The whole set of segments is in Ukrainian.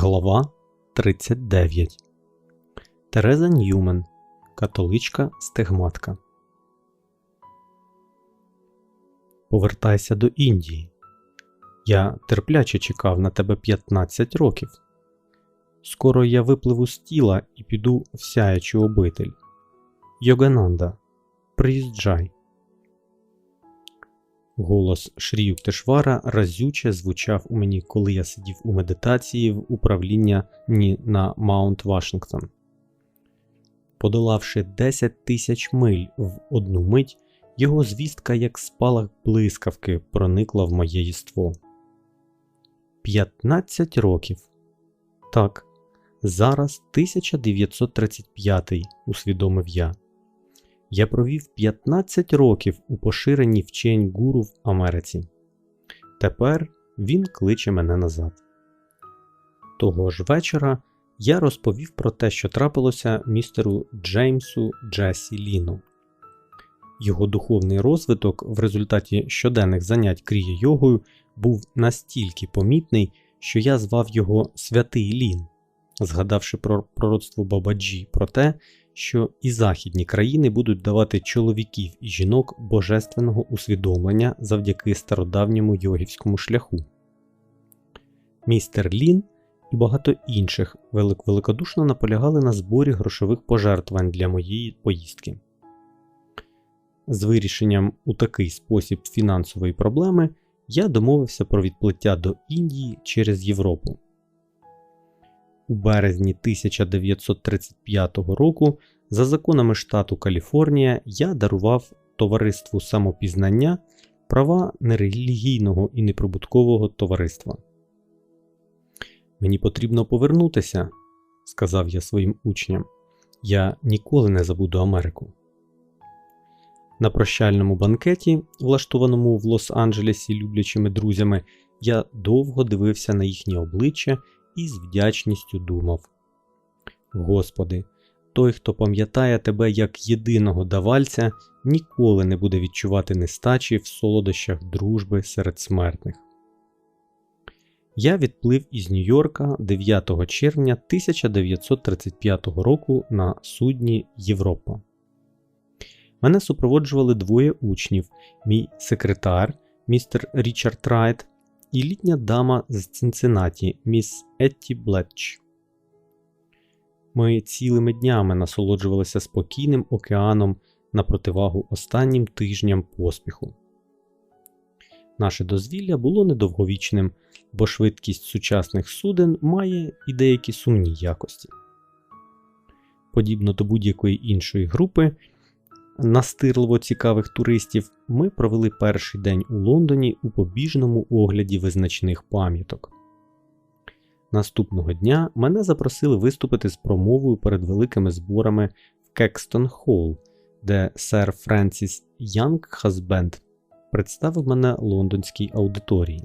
Глава 39 Тереза Ньюмен Католичка стигматка Повертайся до Індії. Я терпляче чекав на тебе 15 років. Скоро я випливу з тіла і піду в сяячу обитель. Йогананда, приїжджай. Голос Шрі Юктешвара разюче звучав у мені, коли я сидів у медитації в управління на Маунт Вашингтон. Подолавши 10 тисяч миль в одну мить, його звістка, як спалах блискавки, проникла в моє єство. 15 років. Так, зараз 1935, усвідомив я. Я провів 15 років у поширенні вчень гуру в Америці. Тепер він кличе мене назад. Того ж вечора я розповів про те, що трапилося містеру Джеймсу Джесі Ліну. Його духовний розвиток в результаті щоденних занять кріє йогою був настільки помітний, що я звав його Святий Лін, згадавши про пророцтво Бабаджі про те, що і західні країни будуть давати чоловіків і жінок божественного усвідомлення завдяки стародавньому йогівському шляху. Містер Лін і багато інших велик великодушно наполягали на зборі грошових пожертвувань для моєї поїздки. З вирішенням у такий спосіб фінансової проблеми я домовився про відплиття до Індії через Європу. У березні 1935 року, за законами штату Каліфорнія, я дарував товариству самопізнання права нерелігійного і неприбуткового товариства. Мені потрібно повернутися, сказав я своїм учням. Я ніколи не забуду Америку. На прощальному банкеті, влаштованому в Лос-Анджелесі люблячими друзями, я довго дивився на їхні обличчя і з вдячністю думав: Господи, той, хто пам'ятає тебе як єдиного давальця, ніколи не буде відчувати нестачі в солодощах дружби серед смертних. Я відплив із Нью-Йорка 9 червня 1935 року на судні Європа. Мене супроводжували двоє учнів: мій секретар, містер Річард Райт і літня дама з Цинциннаті, міс Етті Блетч. Ми цілими днями насолоджувалися спокійним океаном на противагу останнім тижням поспіху. Наше дозвілля було недовговічним, бо швидкість сучасних суден має і деякі сумні якості. Подібно до будь-якої іншої групи, настирливо цікавих туристів, ми провели перший день у Лондоні у побіжному огляді визначних пам'яток. Наступного дня мене запросили виступити з промовою перед великими зборами в Кекстон Холл, де сер Френсіс Янг Хазбенд представив мене лондонській аудиторії.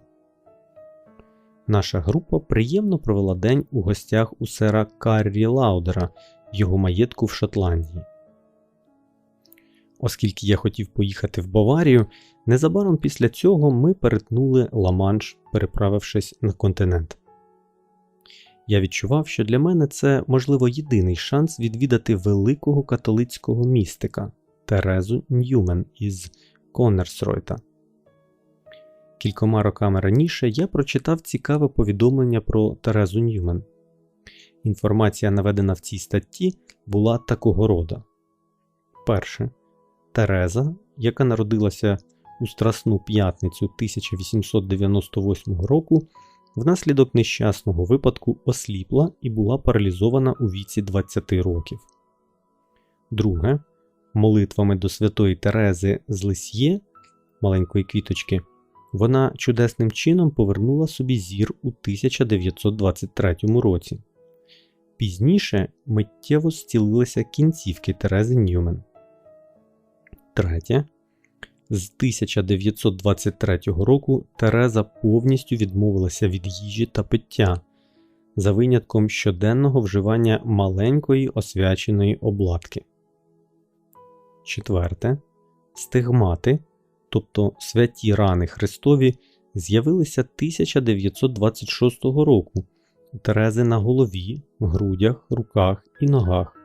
Наша група приємно провела день у гостях у сера Каррі Лаудера, його маєтку в Шотландії. Оскільки я хотів поїхати в Баварію, незабаром після цього ми перетнули Ла-Манш, переправившись на континент. Я відчував, що для мене це, можливо, єдиний шанс відвідати великого католицького містика Терезу Ньюмен із Коннерсройта. Кількома роками раніше я прочитав цікаве повідомлення про Терезу Ньюмен. Інформація, наведена в цій статті, була такого роду. Перше. Тереза, яка народилася у Страсну п'ятницю 1898 року, внаслідок нещасного випадку осліпла і була паралізована у віці 20 років. Друге. Молитвами до святої Терези з Лисьє, маленької квіточки, вона чудесним чином повернула собі зір у 1923 році. Пізніше миттєво зцілилися кінцівки Терези Ньюмен. Третє. З 1923 року Тереза повністю відмовилася від їжі та пиття за винятком щоденного вживання маленької освяченої обладки. Четверте. Стигмати, тобто святі рани Христові, з'явилися 1926 року, у Терези на голові, грудях, руках і ногах.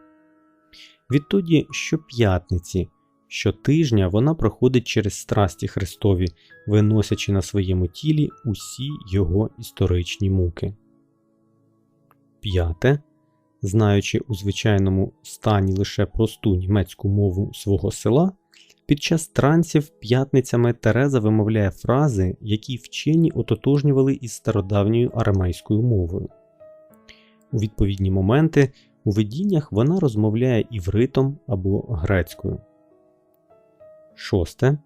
Відтоді щоп'ятниці, щотижня вона проходить через страсті Христові, виносячи на своєму тілі усі його історичні муки. П'яте. Знаючи у звичайному стані лише просту німецьку мову свого села, під час трансів п'ятницями Тереза вимовляє фрази, які вчені ототожнювали із стародавньою арамейською мовою. У відповідні моменти у видіннях вона розмовляє івритом або грецькою. Шосте.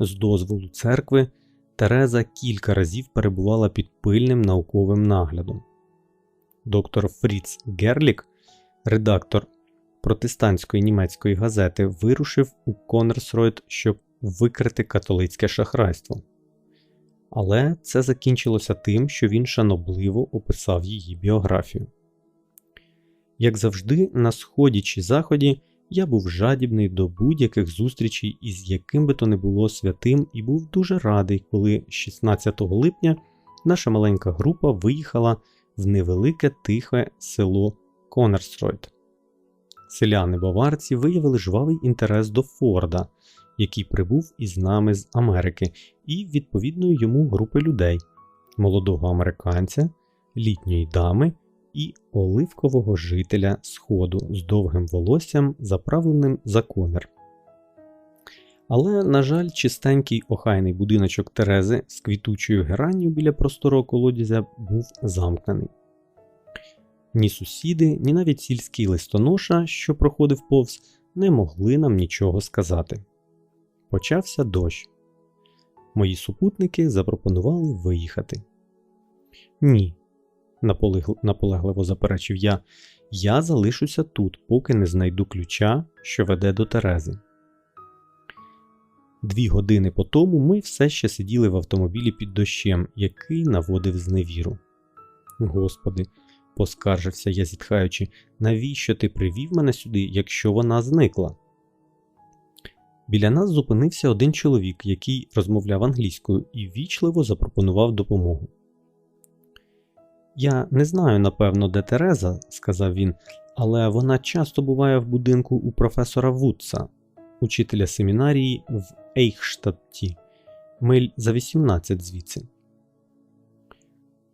З дозволу церкви Тереза кілька разів перебувала під пильним науковим наглядом. Доктор Фріц Герлік, редактор протестантської німецької газети, вирушив у Конерсройд, щоб викрити католицьке шахрайство. Але це закінчилося тим, що він шанобливо описав її біографію. Як завжди, на сході чи заході я був жадібний до будь-яких зустрічей із яким би то не було святим, і був дуже радий, коли 16 липня наша маленька група виїхала в невелике тихе село Конерсройд. Селяни баварці виявили жвавий інтерес до Форда, який прибув із нами з Америки, і відповідної йому групи людей молодого американця, літньої дами і оливкового жителя Сходу з довгим волоссям, заправленим за конер. Але, на жаль, чистенький охайний будиночок Терези з квітучою геранню біля просторого колодязя був замкнений. Ні сусіди, ні навіть сільський листоноша, що проходив повз, не могли нам нічого сказати. Почався дощ. Мої супутники запропонували виїхати. Ні, наполегливо заперечив я, я залишуся тут, поки не знайду ключа, що веде до Терези. Дві години по тому ми все ще сиділи в автомобілі під дощем, який наводив зневіру. Господи, поскаржився я, зітхаючи, навіщо ти привів мене сюди, якщо вона зникла? Біля нас зупинився один чоловік, який розмовляв англійською і вічливо запропонував допомогу. Я не знаю, напевно, де Тереза, сказав він, але вона часто буває в будинку у професора Вудса, учителя семінарії в Ейхштадті, миль за 18 звідси.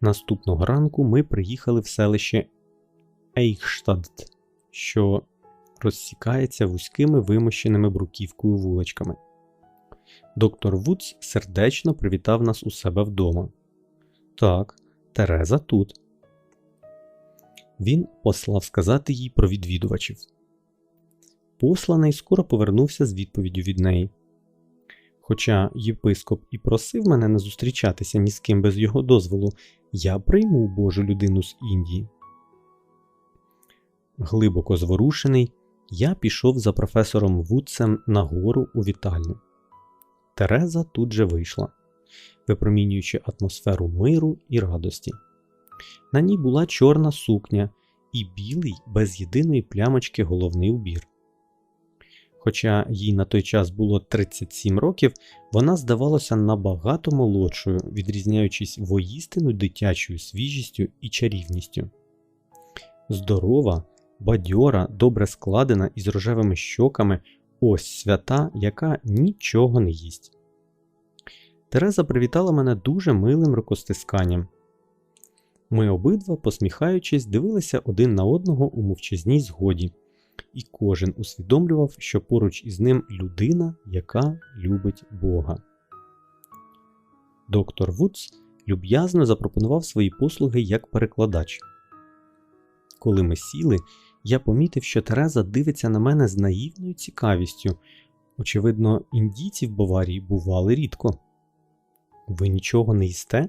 Наступного ранку ми приїхали в селище Ейхштадт, що розсікається вузькими вимощеними бруківкою вуличками. Доктор Вудс сердечно привітав нас у себе вдома. Так, Тереза тут. Він послав сказати їй про відвідувачів. Посланий скоро повернувся з відповіддю від неї. Хоча єпископ і просив мене не зустрічатися ні з ким без його дозволу, я прийму Божу людину з Індії. Глибоко зворушений, я пішов за професором Вудсем на гору у вітальню. Тереза тут же вийшла, випромінюючи атмосферу миру і радості. На ній була чорна сукня і білий, без єдиної плямочки головний убір. Хоча їй на той час було 37 років, вона здавалася набагато молодшою, відрізняючись воїстину дитячою свіжістю і чарівністю. Здорова, бадьора, добре складена із рожевими щоками ось свята, яка нічого не їсть. Тереза привітала мене дуже милим рукостисканням. Ми обидва, посміхаючись, дивилися один на одного у мовчазній згоді і кожен усвідомлював, що поруч із ним людина, яка любить Бога. Доктор Вудс люб'язно запропонував свої послуги як перекладач. Коли ми сіли, я помітив, що Тереза дивиться на мене з наївною цікавістю. Очевидно, індійці в Баварії бували рідко. Ви нічого не їсте?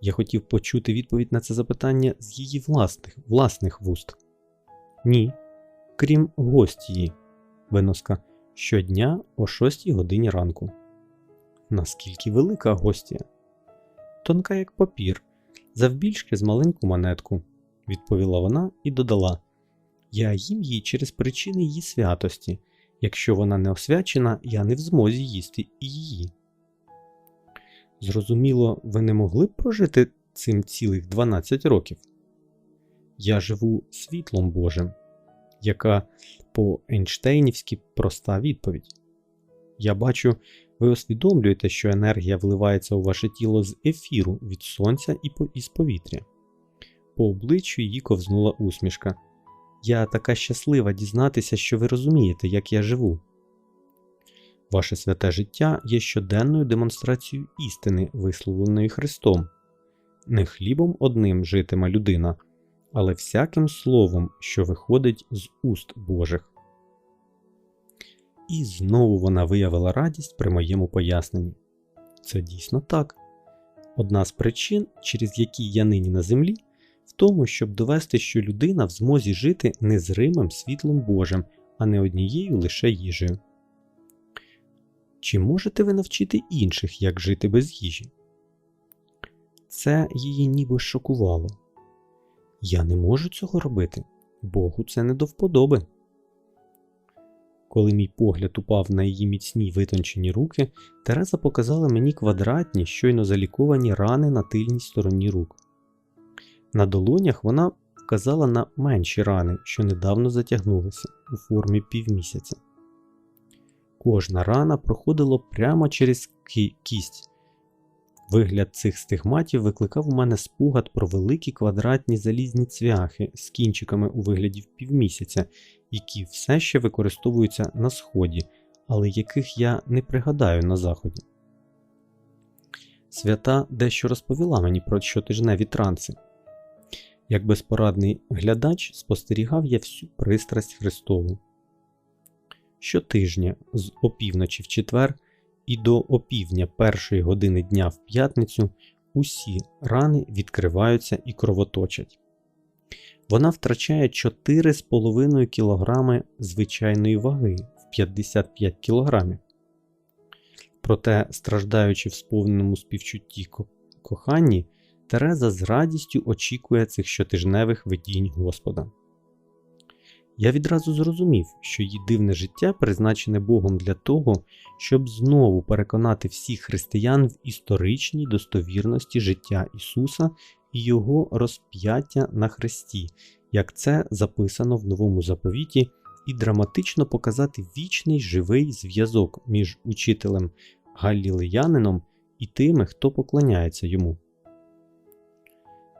Я хотів почути відповідь на це запитання з її власних власних вуст. Ні, крім гостії, виноска щодня о 6 годині ранку. Наскільки велика гостія? Тонка, як папір, завбільшки з маленьку монетку, відповіла вона і додала: Я їм її через причини її святості. Якщо вона не освячена, я не в змозі їсти і її. Зрозуміло, ви не могли б прожити цим цілих 12 років? Я живу світлом Божим, яка по Ейнштейнівськи проста відповідь. Я бачу, ви усвідомлюєте, що енергія вливається у ваше тіло з ефіру від сонця і з повітря. По обличчю її ковзнула усмішка. Я така щаслива дізнатися, що ви розумієте, як я живу. Ваше святе життя є щоденною демонстрацією істини, висловленої Христом. Не хлібом одним житиме людина, але всяким словом, що виходить з уст Божих. І знову вона виявила радість при моєму поясненні. Це дійсно так. Одна з причин, через які я нині на землі, в тому, щоб довести, що людина в змозі жити незримим світлом Божим, а не однією лише їжею. Чи можете ви навчити інших, як жити без їжі? Це її ніби шокувало. Я не можу цього робити, Богу це не до вподоби. Коли мій погляд упав на її міцні витончені руки, Тереза показала мені квадратні, щойно заліковані рани на тильній стороні рук. На долонях вона вказала на менші рани, що недавно затягнулися у формі півмісяця. Кожна рана проходила прямо через кість. Вигляд цих стигматів викликав у мене спогад про великі квадратні залізні цвяхи з кінчиками у вигляді півмісяця, які все ще використовуються на сході, але яких я не пригадаю на заході. Свята дещо розповіла мені про щотижневі транси. Як безпорадний глядач спостерігав я всю пристрасть Христову. Щотижня з опівночі в четвер і до опівдня першої години дня в п'ятницю усі рани відкриваються і кровоточать. Вона втрачає 4,5 кг звичайної ваги в 55 кг. Проте, страждаючи в сповненому співчутті коханні, Тереза з радістю очікує цих щотижневих видінь Господа. Я відразу зрозумів, що її дивне життя призначене Богом для того, щоб знову переконати всіх християн в історичній достовірності життя Ісуса і Його розп'яття на Христі, як це записано в новому заповіті, і драматично показати вічний живий зв'язок між учителем Галілеянином і тими, хто поклоняється йому.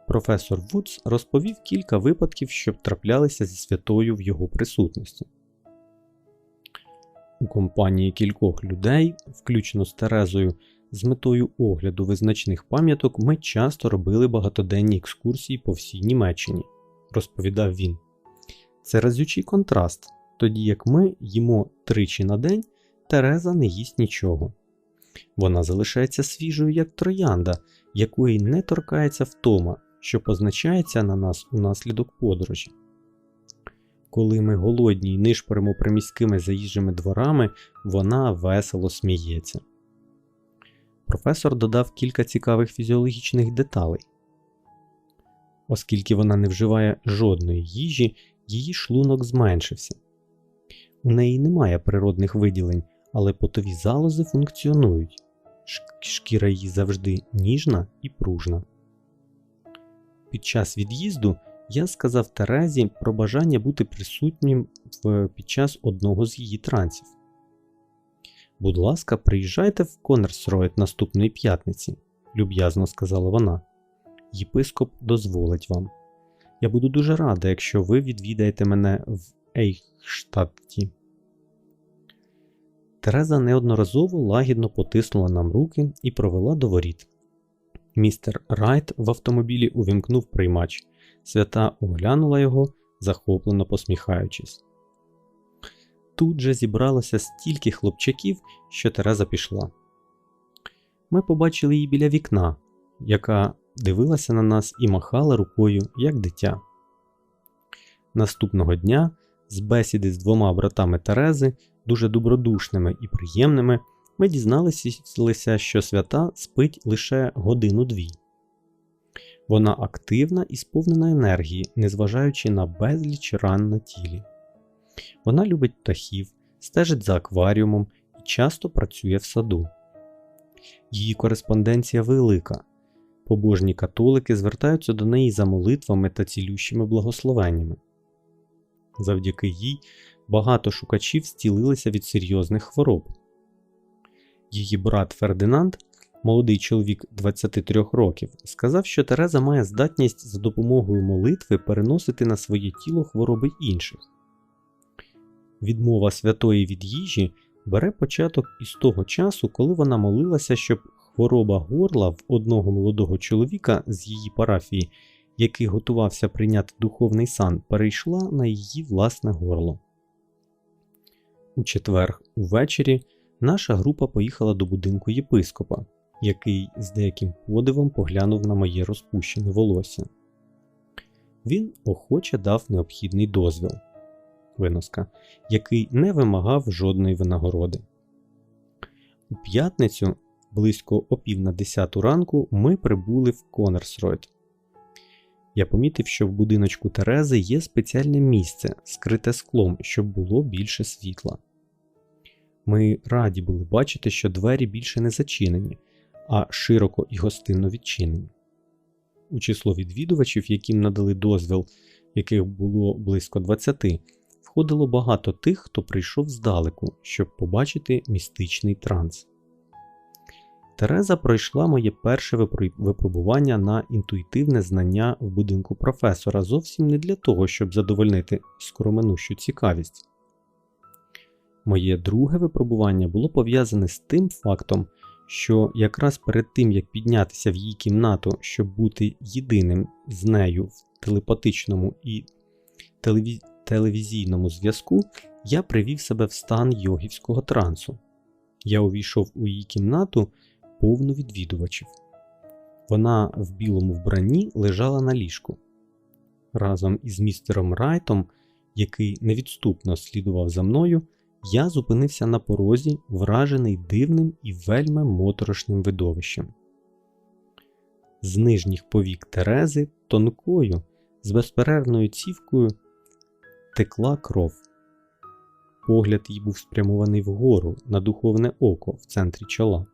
Професор Вудс розповів кілька випадків, що траплялися зі святою в його присутності. У компанії кількох людей, включно з Терезою, з метою огляду визначних пам'яток, ми часто робили багатоденні екскурсії по всій Німеччині, розповідав він. Це разючий контраст, тоді як ми їмо тричі на день, Тереза не їсть нічого. Вона залишається свіжою, як троянда, якої не торкається втома, що позначається на нас унаслідок подорожі. Коли ми голодні й нишпоримо приміськими заїжджими дворами, вона весело сміється. Професор додав кілька цікавих фізіологічних деталей. Оскільки вона не вживає жодної їжі, її шлунок зменшився. У неї немає природних виділень, але потові залози функціонують. Шкіра її завжди ніжна і пружна. Під час від'їзду я сказав Терезі про бажання бути присутнім під час одного з її трансів. Будь ласка, приїжджайте в Конерсройд наступної п'ятниці, люб'язно сказала вона. Єпископ дозволить вам. Я буду дуже рада, якщо ви відвідаєте мене в Ейхштадті. Тереза неодноразово лагідно потиснула нам руки і провела до воріт. Містер Райт в автомобілі увімкнув приймач. Свята оглянула його, захоплено посміхаючись. Тут же зібралося стільки хлопчаків, що Тереза пішла. Ми побачили її біля вікна, яка дивилася на нас і махала рукою, як дитя. Наступного дня з бесіди з двома братами Терези, дуже добродушними і приємними ми дізналися, що свята спить лише годину-дві. Вона активна і сповнена енергії, незважаючи на безліч ран на тілі. Вона любить птахів, стежить за акваріумом і часто працює в саду. Її кореспонденція велика. Побожні католики звертаються до неї за молитвами та цілющими благословеннями. Завдяки їй багато шукачів зцілилися від серйозних хвороб. Її брат Фердинанд, молодий чоловік 23 років, сказав, що Тереза має здатність за допомогою молитви переносити на своє тіло хвороби інших. Відмова святої від їжі бере початок із того часу, коли вона молилася, щоб хвороба горла в одного молодого чоловіка з її парафії, який готувався прийняти духовний сан, перейшла на її власне горло. У четвер увечері наша група поїхала до будинку єпископа, який з деяким подивом поглянув на моє розпущене волосся. Він охоче дав необхідний дозвіл виноска, який не вимагав жодної винагороди. У п'ятницю, близько о пів на десяту ранку, ми прибули в Конерсройд. Я помітив, що в будиночку Терези є спеціальне місце, скрите склом, щоб було більше світла. Ми раді були бачити, що двері більше не зачинені, а широко і гостинно відчинені. У число відвідувачів, яким надали дозвіл, яких було близько 20, входило багато тих, хто прийшов здалеку, щоб побачити містичний транс. Тереза пройшла моє перше випробування на інтуїтивне знання в будинку професора зовсім не для того, щоб задовольнити скороминущу цікавість. Моє друге випробування було пов'язане з тим фактом, що якраз перед тим як піднятися в її кімнату, щоб бути єдиним з нею в телепатичному і телеві... телевізійному зв'язку, я привів себе в стан йогівського трансу. Я увійшов у її кімнату повну відвідувачів. Вона в білому вбранні лежала на ліжку. Разом із містером Райтом, який невідступно слідував за мною, я зупинився на порозі, вражений дивним і вельми моторошним видовищем. З нижніх повік Терези тонкою, з безперервною цівкою текла кров. Погляд їй був спрямований вгору на духовне око в центрі чола.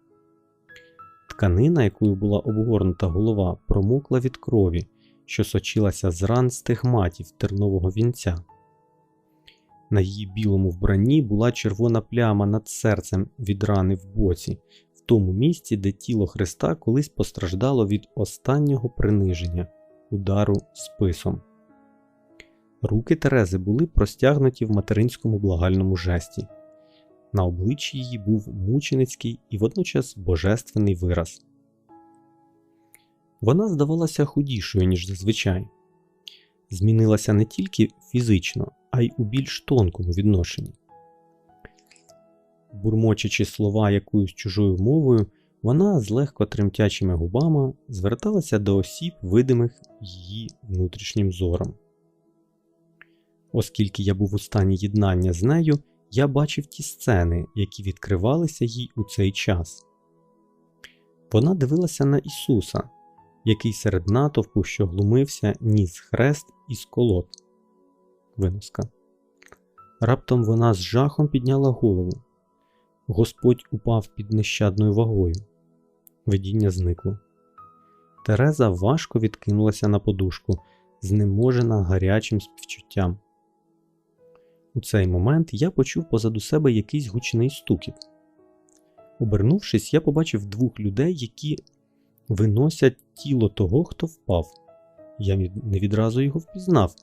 Тканина, якою була обгорнута голова, промокла від крові, що сочилася з ран стигматів тернового вінця. На її білому вбранні була червона пляма над серцем від рани в боці, в тому місці, де тіло Христа колись постраждало від останнього приниження, удару списом. Руки Терези були простягнуті в материнському благальному жесті. На обличчі її був мученицький і водночас божественний вираз. Вона здавалася худішою, ніж зазвичай, змінилася не тільки фізично, а й у більш тонкому відношенні. Бурмочачи слова якоюсь чужою мовою, вона з легко тремтячими губами зверталася до осіб, видимих її внутрішнім зором. Оскільки я був у стані єднання з нею, я бачив ті сцени, які відкривалися їй у цей час. Вона дивилася на Ісуса, який серед натовпу, що глумився, ніс хрест із колод. Виноска. Раптом вона з жахом підняла голову. Господь упав під нещадною вагою. Видіння зникло. Тереза важко відкинулася на подушку, знеможена гарячим співчуттям. У цей момент я почув позаду себе якийсь гучний стукіт. Обернувшись, я побачив двох людей, які виносять тіло того, хто впав. Я не відразу його впізнав,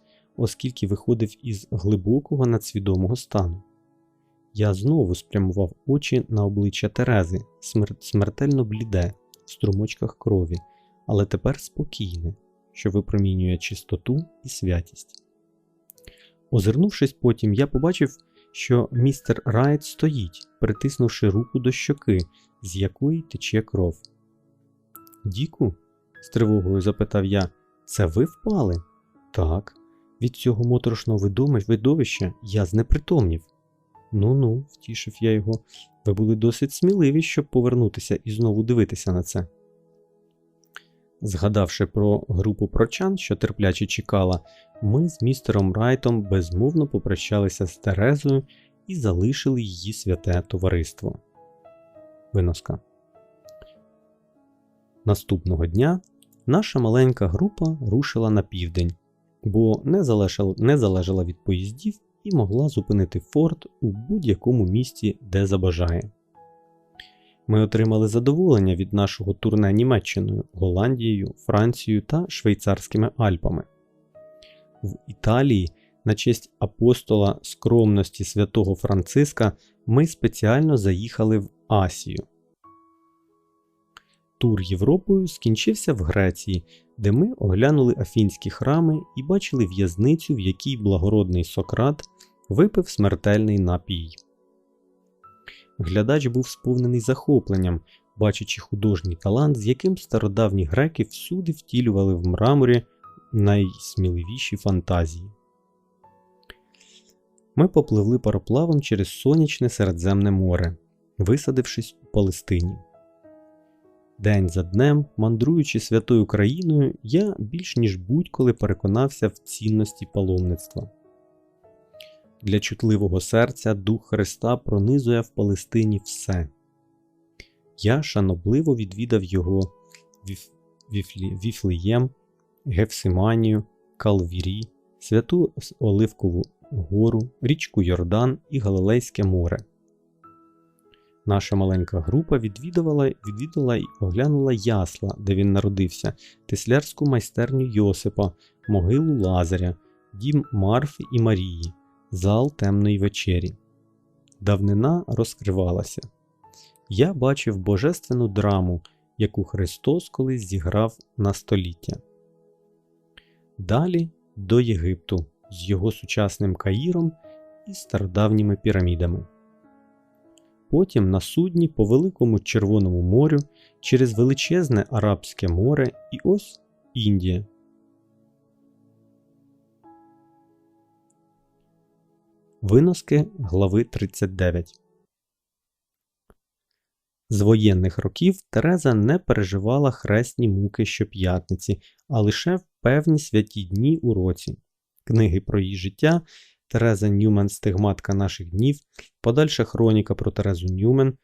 оскільки виходив із глибокого надсвідомого стану. Я знову спрямував очі на обличчя Терези, смер... смертельно бліде, в струмочках крові, але тепер спокійне, що випромінює чистоту і святість. Озирнувшись потім, я побачив, що містер Райт стоїть, притиснувши руку до щоки, з якої тече кров. Діку? з тривогою запитав я, це ви впали? Так. Від цього моторошного видовища я знепритомнів. Ну ну, втішив я його, ви були досить сміливі, щоб повернутися і знову дивитися на це. Згадавши про групу прочан, що терпляче чекала, ми з містером Райтом безмовно попрощалися з Терезою і залишили її святе товариство. Виноска. Наступного дня наша маленька група рушила на південь, бо не залежала, не залежала від поїздів і могла зупинити форт у будь-якому місті, де забажає. Ми отримали задоволення від нашого турне Німеччиною, Голландією, Францією та Швейцарськими Альпами. В Італії, на честь апостола скромності святого Франциска, ми спеціально заїхали в Асію. Тур Європою скінчився в Греції, де ми оглянули афінські храми і бачили в'язницю, в якій благородний Сократ випив смертельний напій. Глядач був сповнений захопленням, бачачи художній талант, з яким стародавні греки всюди втілювали в мраморі найсміливіші фантазії. Ми попливли пароплавом через сонячне Середземне море, висадившись у Палестині. День за днем, мандруючи святою країною, я більш ніж будь-коли переконався в цінності паломництва. Для чутливого серця Дух Христа пронизує в Палестині все. Я шанобливо відвідав його Віф... Віфлі... Віфлеєм, Гефсиманію, Калвірі, Святу Оливкову гору, річку Йордан і Галилейське море. Наша маленька група відвідувала відвідала і оглянула ясла, де він народився, теслярську майстерню Йосипа, могилу Лазаря, дім Марфи і Марії, зал темної вечері. Давнина розкривалася. Я бачив божественну драму, яку Христос колись зіграв на століття. Далі до Єгипту з його сучасним Каїром і стародавніми пірамідами. Потім на судні по Великому Червоному морю через величезне Арабське море і ось Індія. Виноски глави 39 З воєнних років Тереза не переживала хресні муки щоп'ятниці, а лише в певні святі дні у році. Книги про її життя Тереза Ньюмен Стигматка наших днів, подальша хроніка про Терезу Ньюмен,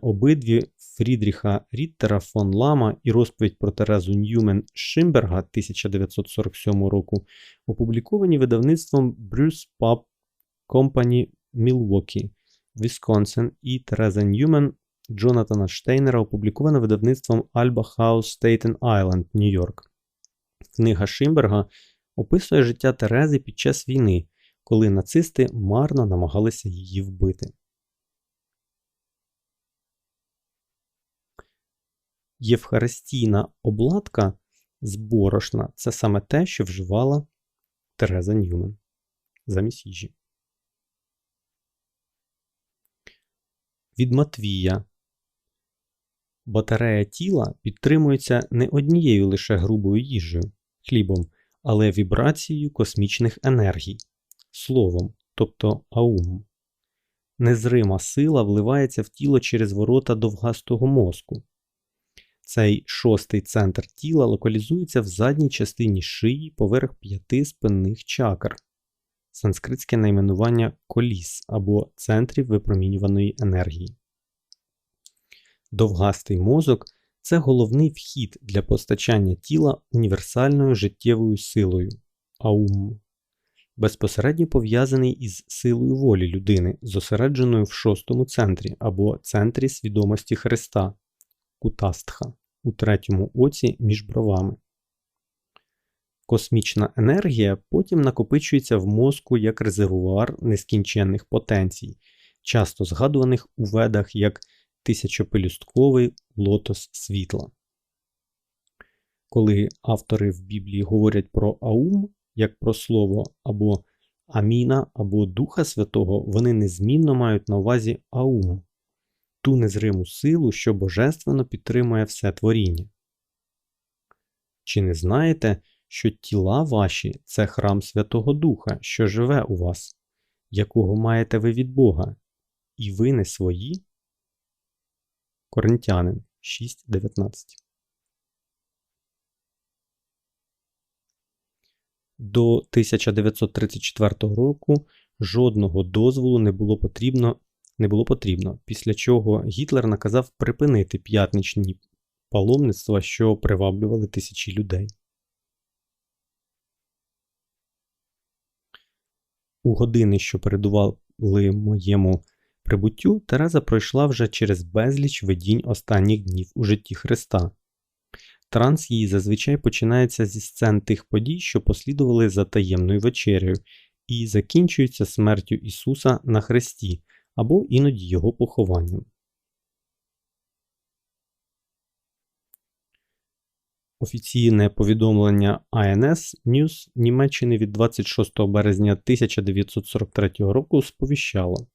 обидві Фрідріха Ріттера фон Лама і розповідь про Терезу Ньюмен Шимберга 1947 року, опубліковані видавництвом Bruce Pub Company Milwaukee, Вісконсин і Тереза Ньюмен Джонатана Штейнера, опублікована видавництвом Alba House Staten Island, Нью-Йорк. Книга Шимберга описує життя Терези під час війни, коли нацисти марно намагалися її вбити. Євхаристійна обладка з борошна це саме те, що вживала Тереза Ньюмен замість їжі. Від Матвія Батарея тіла підтримується не однією лише грубою їжею, хлібом, але вібрацією космічних енергій, словом, тобто аум. Незрима сила вливається в тіло через ворота довгастого мозку. Цей шостий центр тіла локалізується в задній частині шиї поверх п'яти спинних чакр, санскритське найменування коліс або центрів випромінюваної енергії. Довгастий мозок це головний вхід для постачання тіла універсальною життєвою силою аум, безпосередньо пов'язаний із силою волі людини, зосередженою в шостому центрі або центрі свідомості Христа кутастха у третьому оці між бровами. Космічна енергія потім накопичується в мозку як резервуар нескінченних потенцій, часто згадуваних у ведах як тисячопелюстковий лотос світла. Коли автори в Біблії говорять про Аум як про слово або Аміна або Духа Святого, вони незмінно мають на увазі Аум, ту незриму силу, що божественно підтримує все творіння. Чи не знаєте, що тіла ваші це храм Святого Духа, що живе у вас, якого маєте ви від Бога, і ви не свої? Коринтянин 6.19 До 1934 року жодного дозволу не було потрібно, не було потрібно, після чого Гітлер наказав припинити п'ятничні паломництва, що приваблювали тисячі людей. У години, що передували моєму прибуттю, Тереза пройшла вже через безліч видінь останніх днів у житті Христа. Транс її зазвичай починається зі сцен тих подій, що послідували за таємною вечерею, і закінчується смертю Ісуса на Христі або іноді Його похованням. Офіційне повідомлення АНС News Німеччини від 26 березня 1943 року сповіщало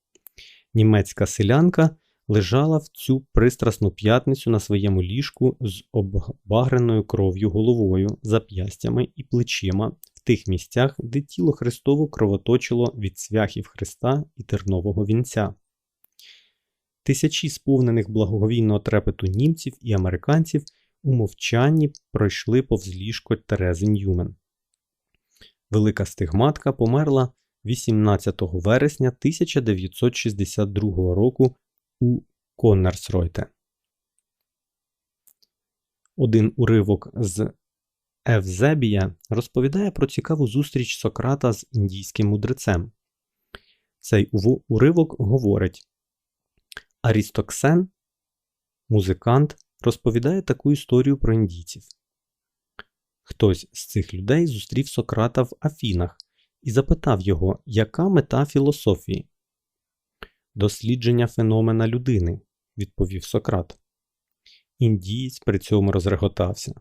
німецька селянка лежала в цю пристрасну п'ятницю на своєму ліжку з обагреною кров'ю головою, зап'ястями і плечима в тих місцях, де тіло Христово кровоточило від цвяхів Христа і тернового вінця. Тисячі сповнених благоговійного трепету німців і американців у мовчанні пройшли повз ліжко Терези Ньюмен. Велика стигматка померла 18 вересня 1962 року у Коннерсройте. Один уривок з Евзебія розповідає про цікаву зустріч Сократа з індійським мудрецем. Цей уривок говорить Арістоксен, музикант, розповідає таку історію про індійців. Хтось з цих людей зустрів Сократа в Афінах і запитав його, яка мета філософії. Дослідження феномена людини, відповів Сократ. Індієць при цьому розреготався.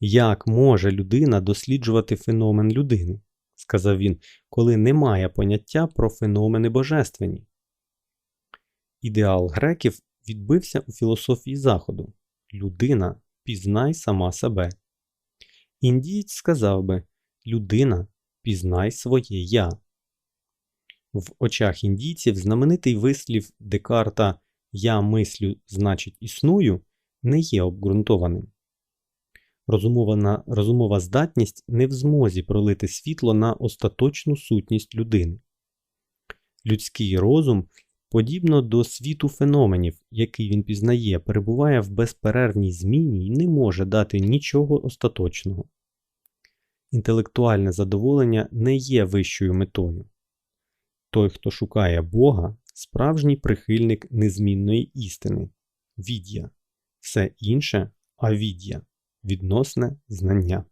Як може людина досліджувати феномен людини? сказав він, коли немає поняття про феномени божественні. Ідеал греків відбився у філософії Заходу людина пізнай сама себе. Індієць сказав би людина пізнай своє я. В очах індійців знаменитий вислів Декарта Я мислю, значить існую не є обґрунтованим. Розумова, розумова здатність не в змозі пролити світло на остаточну сутність людини. Людський розум Подібно до світу феноменів, який він пізнає, перебуває в безперервній зміні і не може дати нічого остаточного. Інтелектуальне задоволення не є вищою метою. Той, хто шукає Бога, справжній прихильник незмінної істини, від'я, все інше авід'я, відносне знання.